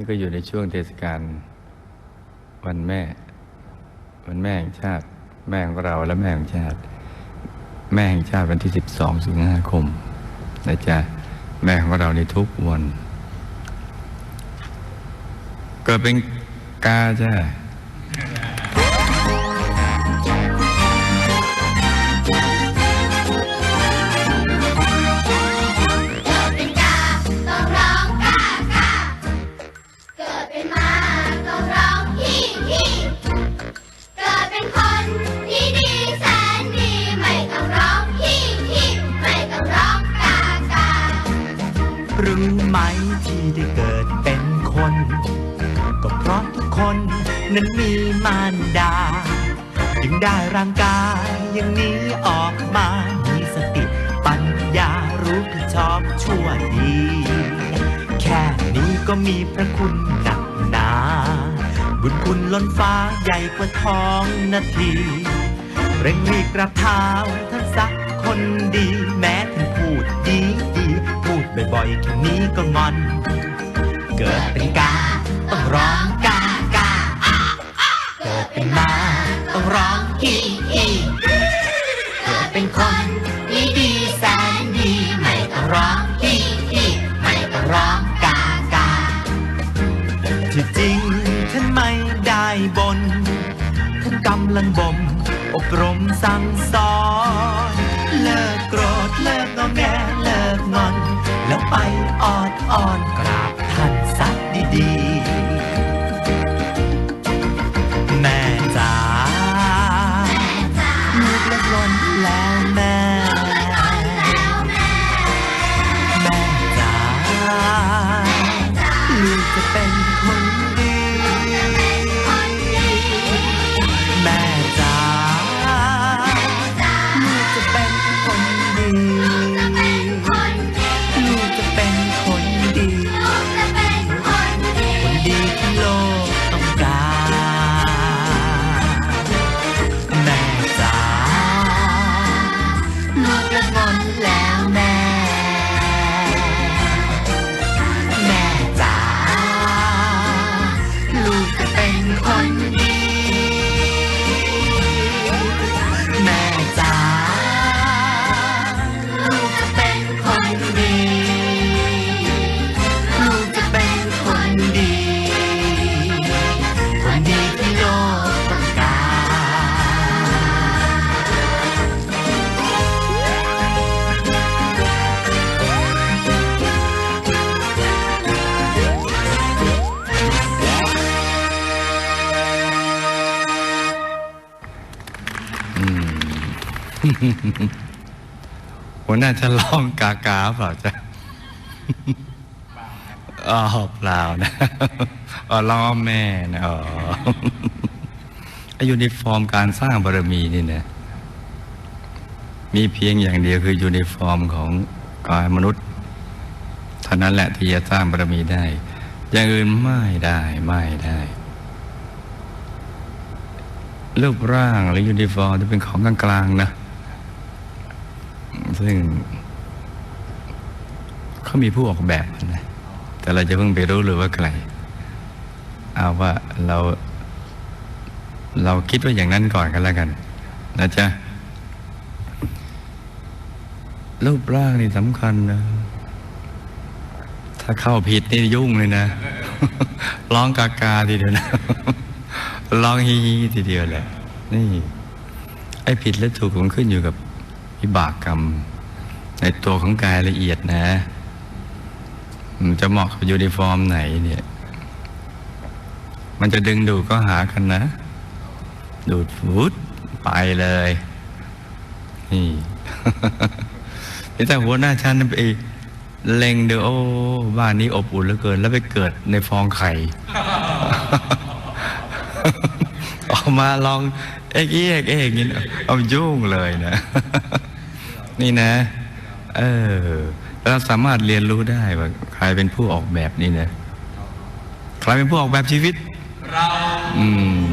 นี่ก็อยู่ในช่วงเทศกาลวันแม่ วันแม่แห่งชาติ แม่ของเราและแม่ของชาติ แม่แห่งชาติวันที่ 12 สิงหาคมนะจ๊ะแม่ของเราในทุกวัน เกิดเป็นกาจ้ะ นั้นมีมารดา จึงได้ร่างกายอย่างนี้ออกมา มีสติปัญญารู้ผิดชอบชั่วดี แค่นี้ก็มีพระคุณหนักหนา บุญคุณล้นฟ้าใหญ่กว่าท้องนาที เร่งรีบกราบเท้าท่านสักคนดี แม้ท่านพูดดีดีพูดบ่อยๆแค่นี้ก็งอน เกิดเป็นกาต้องร้อง เป็นมาต้องร้องฮีฮีเกิดเป็นคนดีดีแสนดีไม่ต้องร้องฮีฮีไม่ต้องร้องกากาที่จริงท่านไม่ได้บนท่านกำลังบ่มอบรมสั่งสอนเลิกโกรธเลิกงอแงเลิกงอน แล้วไปออดอ้อนกราบท่านสักดีๆ หัวหน้าจะร้องกากาเปล่าจ๊ะอ๋อเปล่านะอ๋อร้องแม่นะอ๋อไอยูนิฟอร์มการสร้างบารมีนี่นะมีเพียงอย่างเดียวคือยูนิฟอร์มของกายมนุษย์เท่านั้นแหละที่จะสร้างบารมีได้ อย่างอื่นไม่ได้ไม่ได้รูปร่างหรือยูนิฟอร์มจะเป็นของกลางๆนะ ซึ่งเขามีผู้ออกแบบนะแต่เราจะเพิ่งไปรู้เลยว่าใครเอาว่าเรา เราคิดว่าอย่างนั้นก่อนกันแล้วกันนะจ๊ะรูปร่างนี่สำคัญนะถ้าเข้าผิดนี่ยุ่งเลยนะร้องกากาทีเดียวนะร้องฮีฮีทีเดียวแหละนี่ ไอ้ผิดและถูกมันขึ้นอยู่กับ วิบากกรรม ในตัวของกายละเอียดนะมันจะเหมาะกับยูนิฟอร์มไหนเนี่ย มันจะดึงดูดก็หากันนะ ดูดฟุดไปเลย นี่นี่แต่หัวหน้าชั้นไปเล็งดูโอ้บ้านนี้อบอุ่นเหลือเกิน แล้วไปเกิดในฟองไข่ ออกมาลองเอ็กเอ็กเอ็กนี่เอายุ่งเลยนะ นี่นะ เออเราสามารถเรียนรู้ได้ว่าใครเป็นผู้ออกแบบนี่นะ ใครเป็นผู้ออกแบบชีวิต เราอืม